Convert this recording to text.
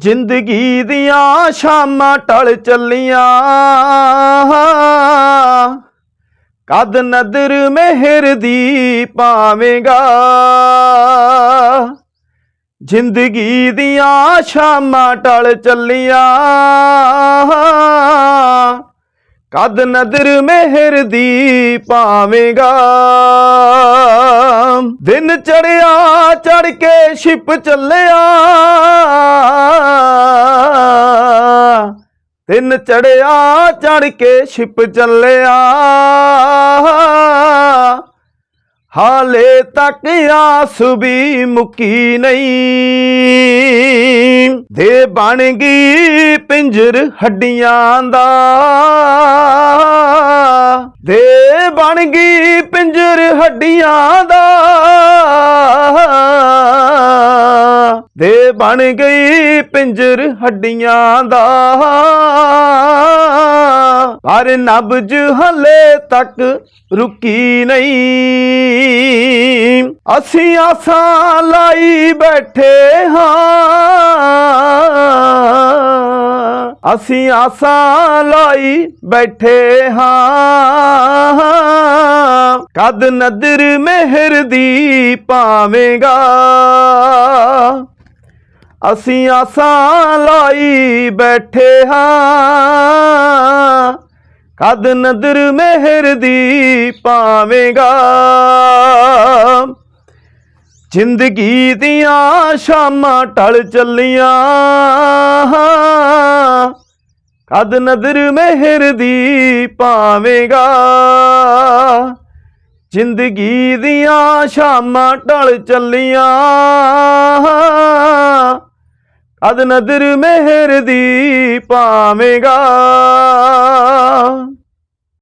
ਜ਼ਿੰਦਗੀ ਦੀਆਂ ਸ਼ਾਮਾਂ ਟਲ ਚੱਲੀਆਂ। ਕਦ ਨਦਰ ਮਿਹਰ ਦੀ ਪਾਵੇਂਗਾ। ਜ਼ਿੰਦਗੀ ਦੀਆਂ ਸ਼ਾਮਾਂ ਟਲ ਚੱਲੀਆਂ। ਕਦ ਨਦਰ ਮਿਹਰ ਦੀ ਪਾਵੇਂਗਾ। ਦਿਨ ਚੜਿਆ, ਚੜ ਕੇ ਛਿਪ ਚੱਲਿਆ। ਦਿਨ ਚੜਿਆ, ਚੜ ਕੇ ਛਿਪ ਚੱਲਿਆ। ਹਾਲੇ ਤੱਕ ਆਸ ਵੀ ਮੁੱਕੀ ਨਹੀਂ। ਦੇ ਬਣ ਗਈ ਪਿੰਜਰ ਹੱਡੀਆਂ ਦਾ। ਦੇ ਬਣ ਗਈ ਪਿੰਜਰ ਹੱਡੀਆਂ ਦਾ। ਦੇ ਬਣ ਗਈ ਪਿੰਜਰ ਹੱਡੀਆਂ ਦਾ। ਪਰ ਨਬਜ ਹਲੇ ਤੱਕ ਰੁਕੀ ਨਹੀਂ। ਅਸੀਂ ਆਸਾਂ ਲਾਈ ਬੈਠੇ ਹਾਂ। ਅਸੀਂ ਆਸਾਂ ਲਾਈ ਬੈਠੇ ਹਾਂ। ਕਦ ਨਦਰ ਮਿਹਰ ਦੀ ਪਾਵੇਂਗਾ? ਅਸੀਂ ਆਸਾਂ ਲਾਈ ਬੈਠੇ ਹਾਂ। ਕਦ ਨਦਰ ਮਿਹਰ ਦੀ ਪਾਵੇਂਗਾ? ਜ਼ਿੰਦਗੀ ਦੀਆਂ ਸ਼ਾਮਾਂ ਟਲ ਚੱਲੀਆਂ ਕਦ ਨਦਰ ਮਿਹਰ ਦੀ ਪਾਵੇਂਗਾ? ਜ਼ਿੰਦਗੀ ਦੀਆਂ ਸ਼ਾਮਾਂ ਢਲ ਚੱਲੀਆਂ। ਕਦ ਨਦਰ ਮਿਹਰ ਦੀ ਪਾਵੇਂਗਾ?